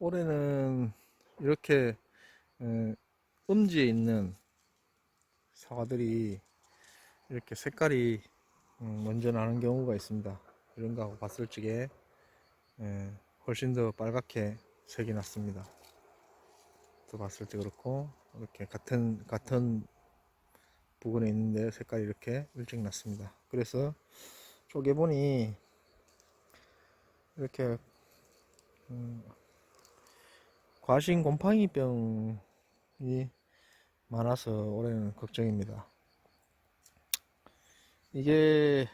올해는 이렇게 에, 음지에 있는 사과들이 이렇게 색깔이 음, 먼저 나는 경우가 있습니다. 이런 거하고 봤을 적에 에, 훨씬 더 빨갛게 색이 났습니다. 또 봤을 때 그렇고 이렇게 같은 같은 부분에 있는데 색깔이 이렇게 일찍 났습니다. 그래서 쪼개보니 이렇게 음, 과신 곰팡이병이 많아서 올해는 걱정입니다. 이게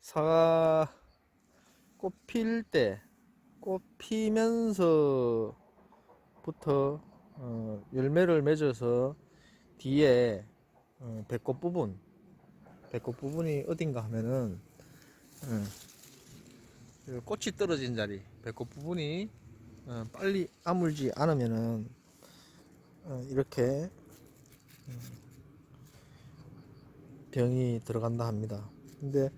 사과 꽃 필 때, 꽃 피면서부터 어, 열매를 맺어서 뒤에 어, 배꽃 부분, 배꽃 부분이 어딘가 하면은 어, 그 꽃이 떨어진 자리, 배꽃 부분이 어, 빨리 아물지 않으면은 어, 이렇게 음, 병이 들어간다 합니다. 근데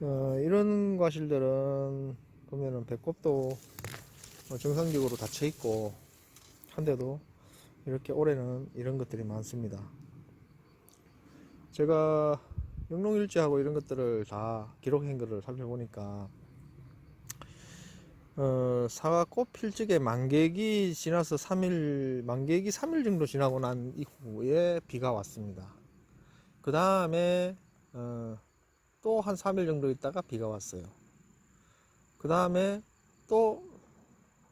어, 이런 과실들은 보면은 배꼽도 어, 정상적으로 닫혀 있고 한데도 이렇게 올해는 이런 것들이 많습니다. 제가 영농일지하고 이런 것들을 다 기록한 거를 살펴보니까 어, 사과 꽃 필 적에 만개기 지나서 3일, 만개기 3일 정도 지나고 난 이후에 비가 왔습니다. 그 다음에, 어, 또 한 3일 정도 있다가 비가 왔어요. 그 다음에 또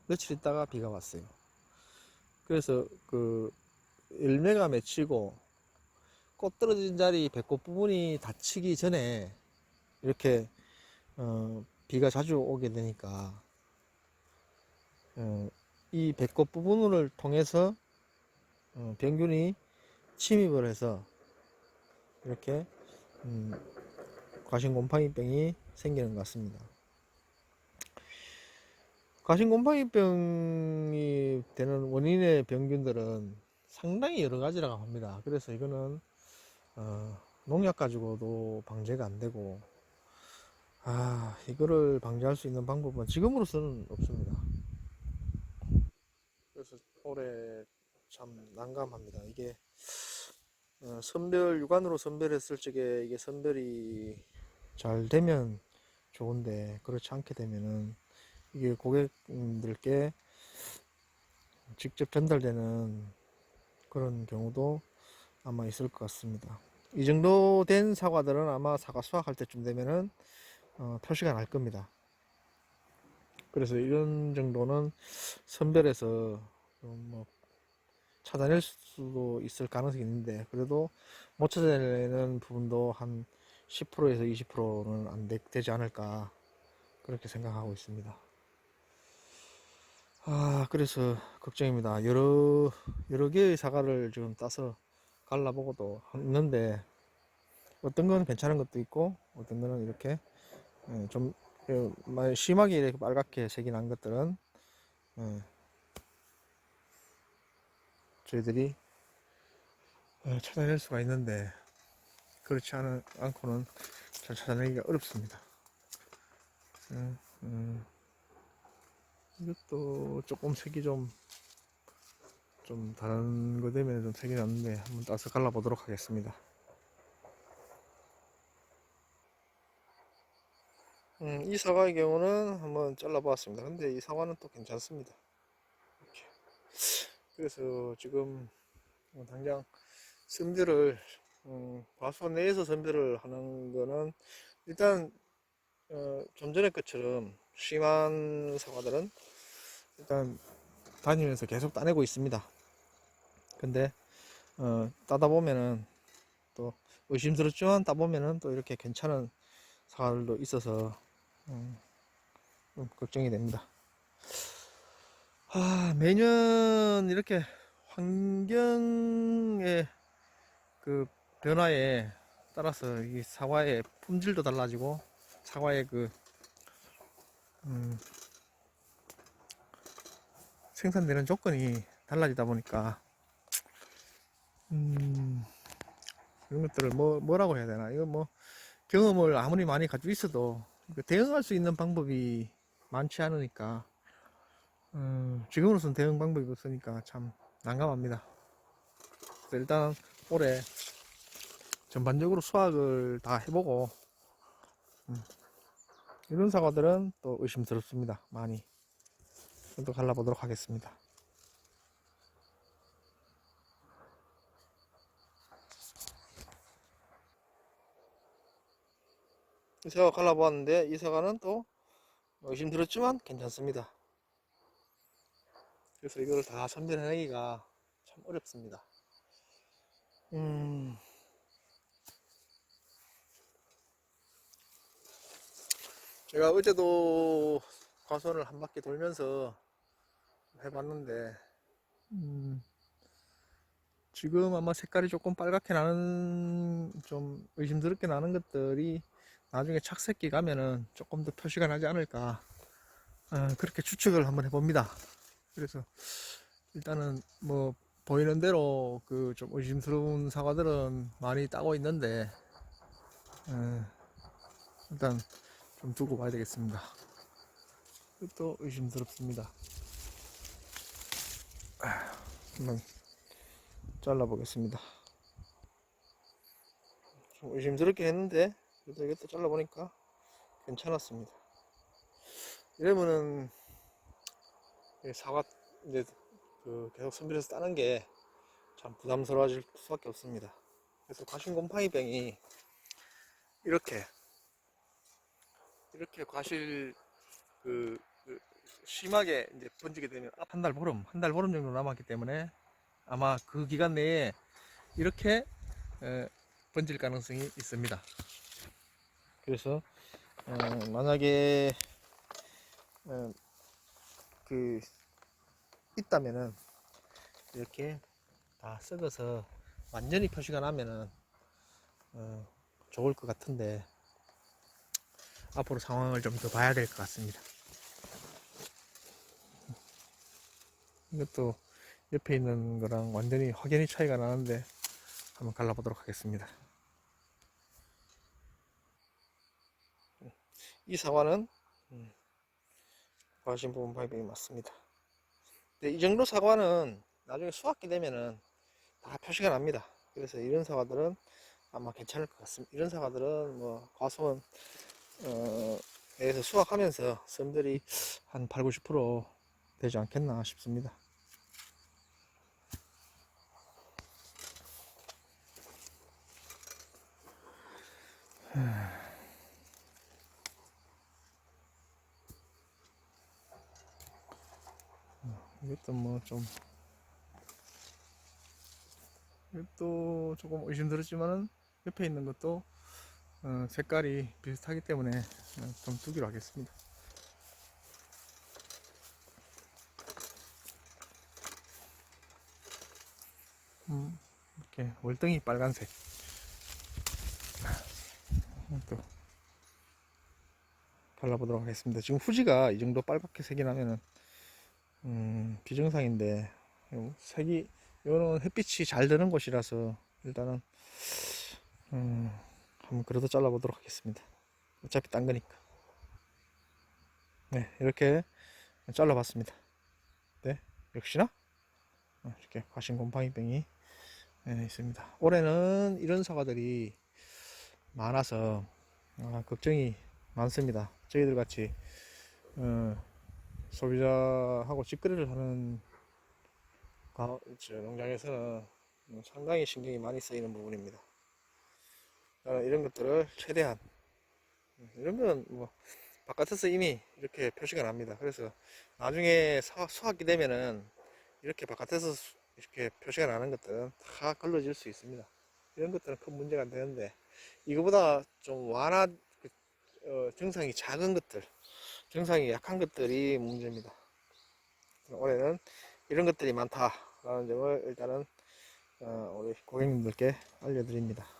며칠 있다가 비가 왔어요. 그래서 그 열매가 맺히고 꽃 떨어진 자리 배꽃 부분이 닫히기 전에 이렇게 어, 비가 자주 오게 되니까 어, 이 배꼽 부분을 통해서 어, 병균이 침입을 해서 이렇게 음, 과신곰팡이병이 생기는 것 같습니다. 과신곰팡이병이 되는 원인의 병균들은 상당히 여러 가지라고 합니다. 그래서 이거는 어, 농약 가지고도 방제가 안 되고 아 이거를 방지할 수 있는 방법은 지금으로서는 없습니다. 그래서 올해 참 난감합니다. 이게 어, 선별 육안으로 선별했을 적에 이게 선별이 잘 되면 좋은데 그렇지 않게 되면은 이게 고객님들께 직접 전달되는 그런 경우도 아마 있을 것 같습니다. 이 정도 된 사과들은 아마 사과 수확할 때쯤 되면은 어, 표시가 날 겁니다. 그래서 이런 정도는 선별해서 좀뭐 찾아낼 수도 있을 가능성이 있는데 그래도 못 찾아내는 부분도 한 10%에서 20%는 안 되, 되지 않을까 그렇게 생각하고 있습니다. 아 그래서 걱정입니다. 여러 여러 개의 사과를 지금 따서 갈라보고도 있는데 어떤 건 괜찮은 것도 있고 어떤 거는 이렇게 예, 좀 예, 심하게 이렇게 빨갛게 색이 난 것들은 예, 저희들이 어, 찾아낼 수가 있는데 그렇지 않, 않고는 잘 찾아내기가 어렵습니다. 음, 음. 이것도 조금 색이 좀, 좀 다른 거 되면 좀 색이 났는데 한번 따서 갈라보도록 하겠습니다. 음, 이 사과의 경우는 한번 잘라보았습니다. 근데 이 사과는 또 괜찮습니다. 그래서 지금 뭐 당장 선별을 음, 과수 내에서 선별을 하는 거는 일단 어, 좀 전에 것처럼 심한 사과들은 일단 다니면서 계속 따내고 있습니다. 근데 어, 따다 보면은 또 의심스럽지만 따 보면은 또 이렇게 괜찮은 사과들도 있어서 음, 좀 걱정이 됩니다. 아, 매년 이렇게 환경의 그 변화에 따라서 이 사과의 품질도 달라지고 사과의 그 음, 생산되는 조건이 달라지다 보니까 음, 이런 것들을 뭐 뭐라고 해야 되나? 이거 뭐 경험을 아무리 많이 가지고 있어도 그 대응할 수 있는 방법이 많지 않으니까 음, 지금으로선 대응 방법이 없으니까 참 난감합니다. 일단 올해 전반적으로 수확을 다 해보고 음, 이런 사과들은 또 의심스럽습니다. 많이 또 갈라보도록 하겠습니다. 이 사과 갈라보았는데 이 사과는 또 의심들었지만 괜찮습니다. 그래서 이거를 다 선별해내기가 참 어렵습니다. 음, 제가 어제도 과수원을 한 바퀴 돌면서 해봤는데, 음, 지금 아마 색깔이 조금 빨갛게 나는, 좀 의심스럽게 나는 것들이 나중에 착색기 가면은 조금 더 표시가 나지 않을까, 어, 그렇게 추측을 한번 해봅니다. 그래서 일단은 뭐 보이는 대로 그 좀 의심스러운 사과들은 많이 따고 있는데 에, 일단 좀 두고 봐야 되겠습니다. 또 의심스럽습니다. 아, 한번 잘라 보겠습니다. 좀 의심스럽게 했는데 그래도 이것도 잘라 보니까 괜찮았습니다. 이러면은 이 사과 이제 그 계속 선별해서 따는 게 참 부담스러워질 수밖에 없습니다. 그래서 과신 곰팡이병이 이렇게 이렇게 과실 그, 그 심하게 이제 번지게 되면 한 달 보름 한 달 보름 정도 남았기 때문에 아마 그 기간 내에 이렇게 에, 번질 가능성이 있습니다. 그래서 어, 만약에 어, 그 있다면은 이렇게 다 썩어서 완전히 표시가 나면은 어, 좋을 것 같은데 앞으로 상황을 좀 더 봐야 될 것 같습니다. 이것도 옆에 있는 거랑 완전히 확연히 차이가 나는데 한번 갈라보도록 하겠습니다. 이 사과는 음, 과신 부분 발병이 맞습니다. 근데 이 정도 사과는 나중에 수확기 되면은 다 표시가 납니다. 그래서 이런 사과들은 아마 괜찮을 것 같습니다. 이런 사과들은 뭐 과수원 어, 에서 수확하면서 썸들이 한 8, 90% 되지 않겠나 싶습니다. 이것도 뭐 좀 이것도 조금 의심스럽지만은 옆에 있는 것도 어, 색깔이 비슷하기 때문에 어, 좀 두기로 하겠습니다. 음, 이렇게 월등히 빨간색. 또 발라보도록 하겠습니다. 지금 후지가 이 정도 빨갛게 색이 나면은 음, 비정상인데 요 색이 이거는 햇빛이 잘 드는 곳이라서 일단은 음, 한번 그래도 잘라보도록 하겠습니다. 어차피 딴 거니까. 네, 이렇게 잘라봤습니다. 네, 역시나 어, 이렇게 과신 곰팡이병이 네, 있습니다. 올해는 이런 사과들이 많아서 아, 걱정이 많습니다. 저희들 같이 어, 소비자하고 직거래를 하는 농장에서는 상당히 신경이 많이 쓰이는 부분입니다. 이런 것들을 최대한 이런 건 뭐 바깥에서 이미 이렇게 표시가 납니다. 그래서 나중에 사- 수확이 되면은 이렇게 바깥에서 수- 이렇게 표시가 나는 것들은 다 걸러질 수 있습니다. 이런 것들은 큰 문제가 안 되는데 이거보다 좀 완화 그, 어, 증상이 작은 것들, 증상이 약한 것들이 문제입니다. 올해는 이런 것들이 많다라는 점을 일단은 어, 우리 고객님들께 알려드립니다.